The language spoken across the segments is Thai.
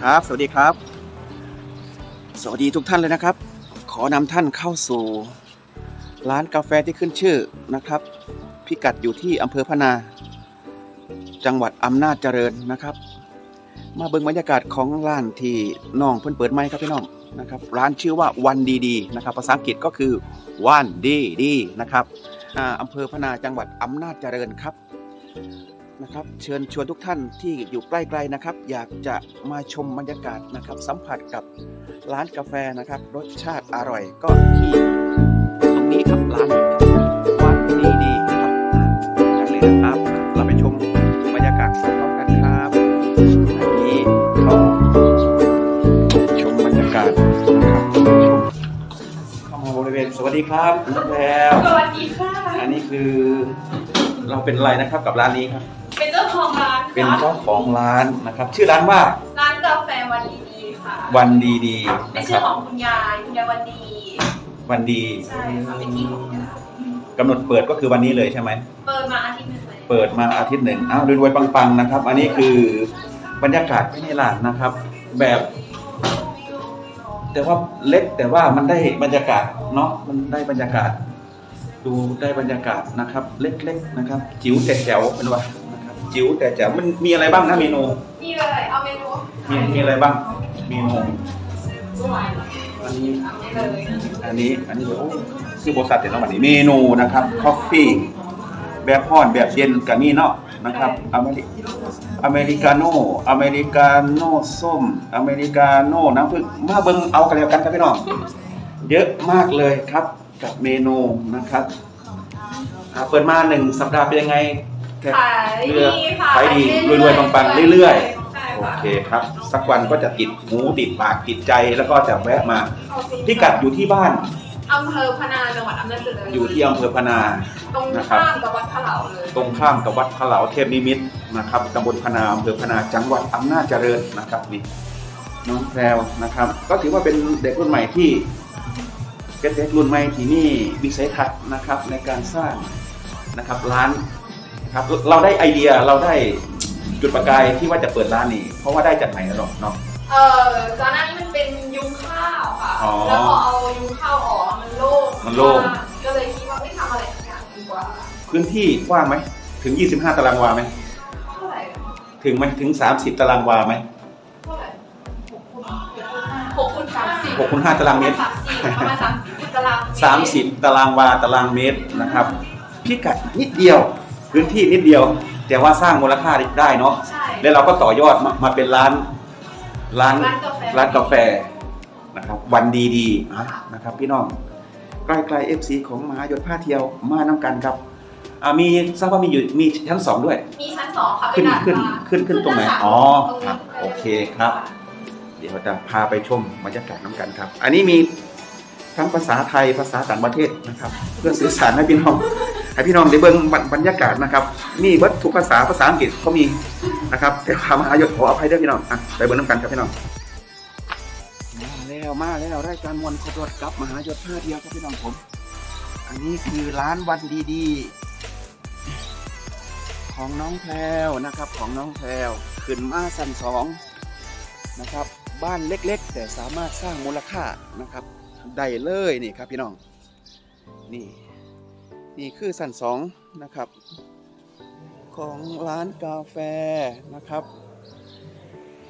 ครับ สวัสดีครับ สวัสดีทุกท่านเลยนะครับ ขอนำท่านเข้าสู่ ร้านกาแฟที่ขึ้นชื่อนะครับ พิกัดอยู่ที่อำเภอพะนา จังหวัดอำนาจเจริญนะครับ มาเบิ่งบรรยากาศของร้านที่น้องเพิ่นเปิดใหม่ครับพี่น้องนะครับ ร้านชื่อว่าวันดีดีนะครับ ภาษาอังกฤษก็คือวันดีดีนะครับอ่าอำเภอพะนาจังหวัดอำนาจเจริญครับ นะครับ เชิญชวนทุกท่านที่อยู่ใกล้ๆนะครับ อยากจะมาชมบรรยากาศนะครับ สัมผัสกับร้านกาแฟนะครับ รสชาติอร่อยก็ที่ตรงนี้ครับร้านนี้ครับวัดดีดีครับกันเลยนะครับ เราไปชมบรรยากาศพร้อมกันครับอันนี้เขาชมบรรยากาศนะครับชมเข้ามาบริเวณสวัสดีครับคุณน้องแพรวสวัสดีค่ะ อันนี้คือเราเป็นอะไรนะครับกับร้านนี้ครับเป็นเจ้า ของร้านเป็นค่ะเจ้าของร้านนะครับ ชื่อร้านว่าร้านกาแฟวันดีๆค่ะวันดีดีเป็นนะคชื่รัอบของคุณยายคุณยายวันดีวันดีใช่ค่ะเป็นที่ของยายกำหนดเปิดก็คือวันนี้เลยใช่ไหม เปิดมาอาทิตย์หนึ่งเลยเปิดมาอาทิตย์หนึ่งอ้าวรวยๆปังๆนะครับ อันนี้คือบรรยากาศภายในร้านนะครับ แบบ แต่ว่าเล็กแต่ว่ามันได้บรรยากาศเนาะมันได้บรรยากาศ ดูได้บรรยากาศนะครับ เล็กๆนะครับ จิ๋วแต่แจ๋วเป็นว่านะครับ จิ๋วแต่แจ๋วมันมีอะไรบ้างนะเมนู นี่เลยเอาเมนูมีมีอะไรบ้าง เมนูสวยอันนี้นี่เลยอันนี้ อันนี้เดี๋ยวคือบริษัทเห็นแล้ววันนี้เมนูนะครับคอฟฟี่แบบฮ้อนแบบเย็นกับมีเนาะนะครับอเมริอเมริกาโน่อเมริกาโน่ส้ม อเมริกาโน่น้ำผึ้งมาเบิ่งเอากันแล้วกันครับพี่น้องเยอะมากเลยครับกับเมนูนะครับอ่าเปิดมาหนึ่งสัปดาห์เป็นยังไงแค่ ขายเรือดีค่ะขายดีเรื่รวยๆปังๆเรื่อยใช่ๆโอค่ะเคครับ สักวันก็จะติดหูติดปากติดใจแล้วก็จะแวะมาพิกัดอยู่ที่บ้านอำเภอพะนาจังหวัดอำนาจเจริญอยู่ที่อำเภอพะนาตรงนะครับข้ามกับวัดพระเหลาเลยตรงข้ามกับวัดพระเหลาเทพนิมิตรนะครับตำบลพะนาอำเภอพะนาจังหวัดอำนาจเจริญนะครับนี่น้องแพรวนะครับ ก็ถือว่าเป็นเด็กรุ่นใหม่ที่เป็นเด็กรุ่นใหม่ที่นี่วิสัยทัศน์นะครับในการสร้างนะครับร้านนะ ครับ เราได้ไอเดียเราได้จุดประกายที่ว่าจะเปิดร้านนี้ เพราะว่าได้จากไหนหรอกเนาะ เออตอนหนั้นมันเป็นยุงข้าวค่ะ อ๋อแล้วพอเอายุงข้าวออกมันโล่งมันโล่งมากก็เลยคิดว่าไม่ทำอะไรสักอย่างดีกว่าพื้นที่กว้างไหมถึง 25 ตารางวาไหมเท่าไหร่ถึงไหมถึง 30 ตารางวาไหมเท่าไหร่หกคูณหกคูณสามสิบหกคูณห้าตารางเมตร สามสิบประมาณสามสิบตารางเมตรสามสิบตารางวาตารางเมตรนะครับพิกัดนิดเดียว พื้นที่นิดเดียว แต่ว่าสร้างมูลค่าได้เนาะใช่แล้วเราก็ต่อยอดมามาเป็นร้านร้านร้านกาแฟร้านกาแฟนะครับ วันดีดีๆอะนะครับ พี่น้องใกล้ๆเอฟซีของมหายศผ้าเที่ยวมาน้ำกันครับอ่ามีทราบว่ามีอยู่มีชั้นสองด้วย มีชั้นสองค่ะขึ้นเป็ขึ้นดาดฟ้าขึ้นขึ้นตรงไหนด้าอ๋อตรงครันี้บโอเคครับ เดี๋ยวจะพาไปชมบรรยากาศน้ำกันครับ อันนี้มีทั้งภาษาไทยภาษาต่างประเทศนะครับ เพื่อสื่อสารให้พี่น้อง ให้พี่น้องได้เบิ่งบรรยากาศนะครับ มีเบิดทุกภาษาภาษาอังกฤษก็มีนะครับแต่ความมหายศขออภัยด้วยพี่น้องอะไปเบิ่งน้ำกันครับพี่น้องมาแล้วมาแล้วรายการมวลครบรถกับมหายศท่าเดียวครับพี่น้องผม อันนี้คือร้านวันดีๆ ของน้องแพรวนะครับ ของน้องแพรวขึ้นมาสันสองนะครับ บ้านเล็กๆ แต่สามารถสร้างมูลค่านะครับ ได้เลยนี่ครับพี่น้องนี่ นี่คือสันสองนะครับ ของร้านกาแฟนะครับ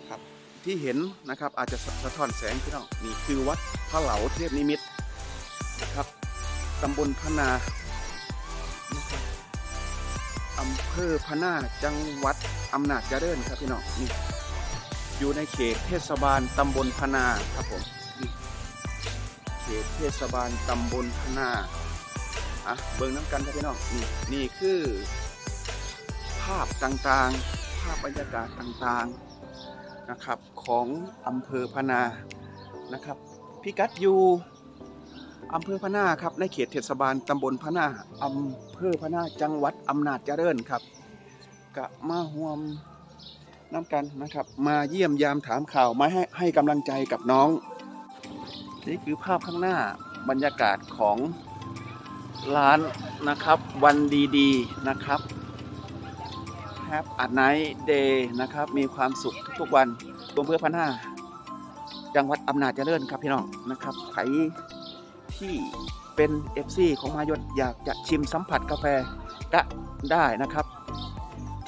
ครับที่เห็นนะครับอาจจะสะท้อนแสงพี่น้องนี่คือวัดพระเหลาเทพนิมิตนะครับตำบลพนานะครับอำเภอพนาจังหวัดอำนาจเจริญครับพี่น้องนี่อยู่ในเขตเทศบาลตำบลพนาครับผมเขตเทศบาลตำบลพนา อะเบิ่งน้ำกันครับพี่น้องนี่นี่คือ ภาพต่างๆ ภาพบรรยากาศต่างๆนะครับของอำเภอพนานะครับพิกัดอยู่อำเภอพนาครับในเขตเทศบาลตำบลพนาอำเภอพนาจังหวัดอำนาจเจริญครับกะมาห่วมน้ำกันนะครับ มาเยี่ยมยามถามข่าวมาให้ให้กำลังใจกับน้อง นี่คือภาพข้างหน้าบรรยากาศของ ร้านนะครับวันดีๆนะครับ Have a nice day นะครับ มีความสุขทุกๆวันรวมเพื่อพันห้าจังหวัดอำนาจเจริญครับพี่น้องนะครับใครที่เป็น FC ของมายศอยากจะชิมสัมผัสกาแฟก็ได้นะครับ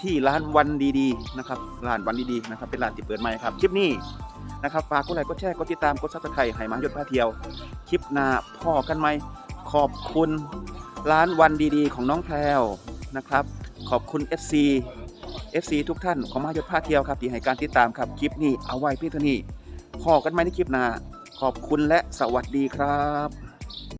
ที่ร้านวันดีๆนะครับร้านวันดีๆนะครับเป็นร้านที่เปิดใหม่ครับคลิปนี้นะครับฝากกดไลค์กดแชร์กดติดตามกดซับสไครต์ให้มายศพาเที่ยว คลิปหน้าพ่อกันไหม ขอบคุณร้านวันดีๆ ของน้องแพรวนะครับ ขอบคุณ FC FC ทุกท่านของมายศพาเที่ยวครับที่ให้การติดตามครับคลิปนี้เอาไว้พี่เท่านี้พอกันไหมในคลิปหน้าขอบคุณและสวัสดีครับ